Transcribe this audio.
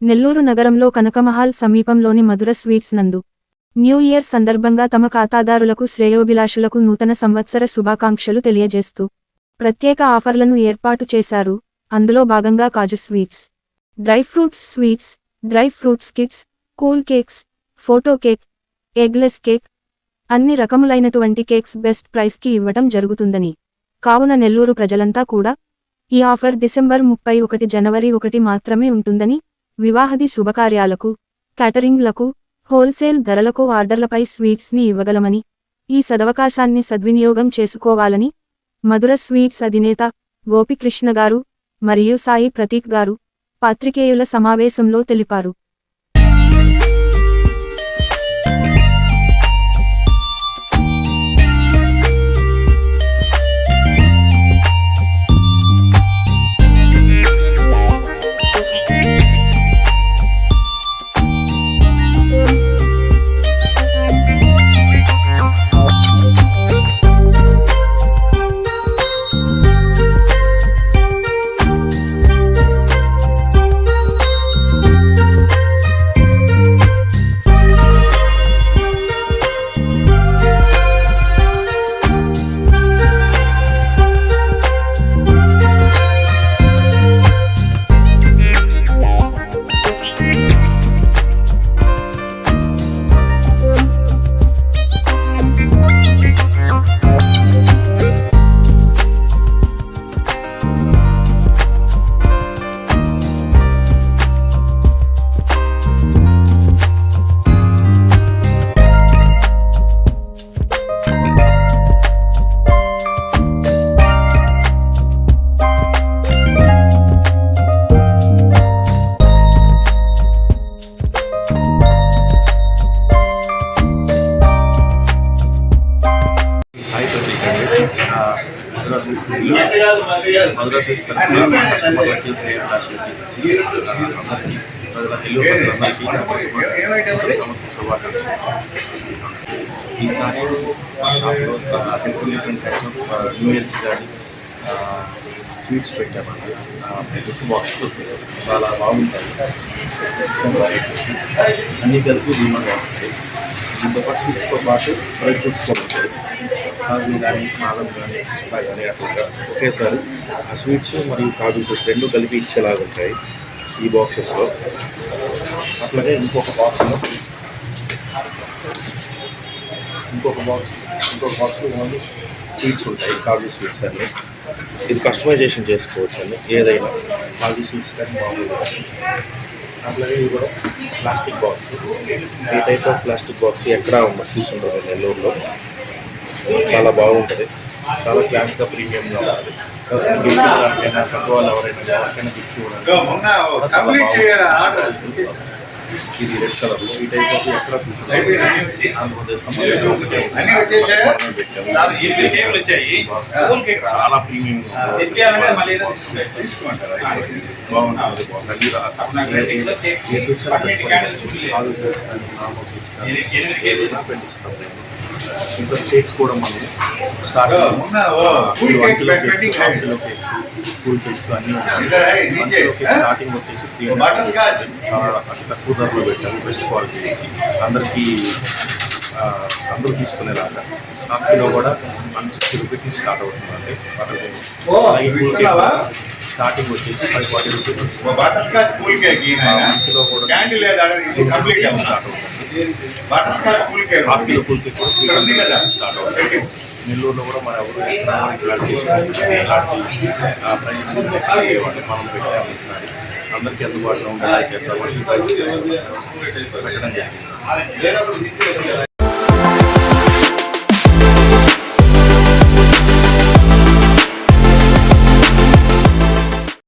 నెల్లూరు నగరంలో కనకమహాల్ సమీపంలోని మధుర స్వీట్స్ నందు. న్యూ ఇయర్ సందర్భంగా తమ ఖాతాదారులకు శ్రేయోభిలాషులకు నూతన సంవత్సర శుభాకాంక్షలు తెలియజేస్తూ ప్రత్యేక ఆఫర్లను ఏర్పాటు చేశారు. అందులో భాగంగా కాజు sweets dry fruits sweets dry fruits kits cool cakes photo cake eggless cake అన్ని రకములైనటువంటి కేక్స్ బెస్ట్ ప్రైస్కి ఇవ్వటం జరుగుతుందని. కావున నెల్లూరు ప్రజలంతా కూడా ఈ ఆఫర్ డిసెంబర్ ముప్పై ఒకటి జనవరి ఒకటి మాత్రమే ఉంటుందని వివాహది శుభకార్యాలకు క్యాటరింగ్లకు హోల్సేల్ ధరలకు ఆర్డర్లపై స్వీట్స్ని ఇవ్వగలమని ఈ సదవకాశాన్ని సద్వినియోగం చేసుకోవాలని మధుర స్వీట్స్ అధినేత గోపికృష్ణ గారు మరియు సాయి ప్రతీక్ గారు పాత్రికేయుల సమావేశంలో తెలిపారు. మనస్ఫూర్తిగా సంవత్సరం శుభాకాంక్షలు ఈసారి మా షాప్లో డెకరేషన్ టైప్స్ న్యూ ఇయర్స్ కానీ స్వీట్స్ పెట్టామండి గిఫ్ట్ బాక్స్లు చాలా బాగుంటాయి అన్ని కలిపి డిమాండ్ వస్తాయి దీంతో పాటు స్వీట్స్తో పాటు డ్రై ఫ్రూట్స్ కూడా ఉంటాయి కాజు కానీ బాదం కానీ పిస్తా కానీ అట్లా ఒకేసారి ఆ స్వీట్స్ మరియు కాజు రెండు కలిపి ఇచ్చేలాగా ఉంటాయి ఈ బాక్సెస్లో. అట్లాగే ఇంకొక బాక్స్లో ఇంకొక బాక్స్ ఇంకొక బాక్స్లో ఓన్లీ స్వీట్స్ ఉంటాయి కాజు స్వీట్స్ అన్ని. ఇది కస్టమైజేషన్ చేసుకోవచ్చు అండి ఏదైనా కాజు స్వీట్స్ కానీ మామూలుగా. అట్లాగే ఇది కూడా ప్లాస్టిక్ బాక్స్. ఈ టైప్ ఆఫ్ ప్లాస్టిక్ బాక్స్ ఎక్కడా ఉండదు చూసుంటుంది నెల్లూరులో. చాలా బాగుంటుంది చాలా క్లాస్గా ప్రీమియంగా ఉంటుంది గిఫ్ట్ ఎవరికైనా వాళ్ళు ఎవరైనా ఎవరికైనా గిఫ్ట్ ఆర్డర్ ఇది రెడ్ కలర్ ఈ టైప్ ఆఫ్ ఎక్కడ. చాలా ప్రీమియం. బాగుంటుంది బాగుంటుంది ఇంకా కేక్స్ కూడా మనం స్టార్ట్ కూల్ కేక్స్ అన్నీ? స్టార్టింగ్ వచ్చేసి. చాలా తక్కువ ధరలో పెట్టాము బెస్ట్ క్వాలిటీ అందరికీ అందరూ తీసుకునేలాగా. హాఫ్ కిలో కూడా వన్ సిక్స్టీ రూపీస్ నుంచి స్టార్ట్ అవుతుందండి అలాగే కూల్ కేక్? స్టార్టింగ్ వచ్చేసి five forty rupees butter scotch cool cake ఈయన వన్ కిలో కూడా క్యాండిల్ లేదా ఇది కంప్లీట్ స్టార్ట్ అవుతుంది. Butter scotch cool cake half kilo cool cake కూడా ఇక్కడ ఉంది కదా. స్టార్ట్ అవుతుంది. నెల్లూరులో కూడా మన ఎవరు మనం పెట్టాము ఈసారి. అందరికీ అందుబాటులో ఉండేలా పెట్టడం జరిగింది.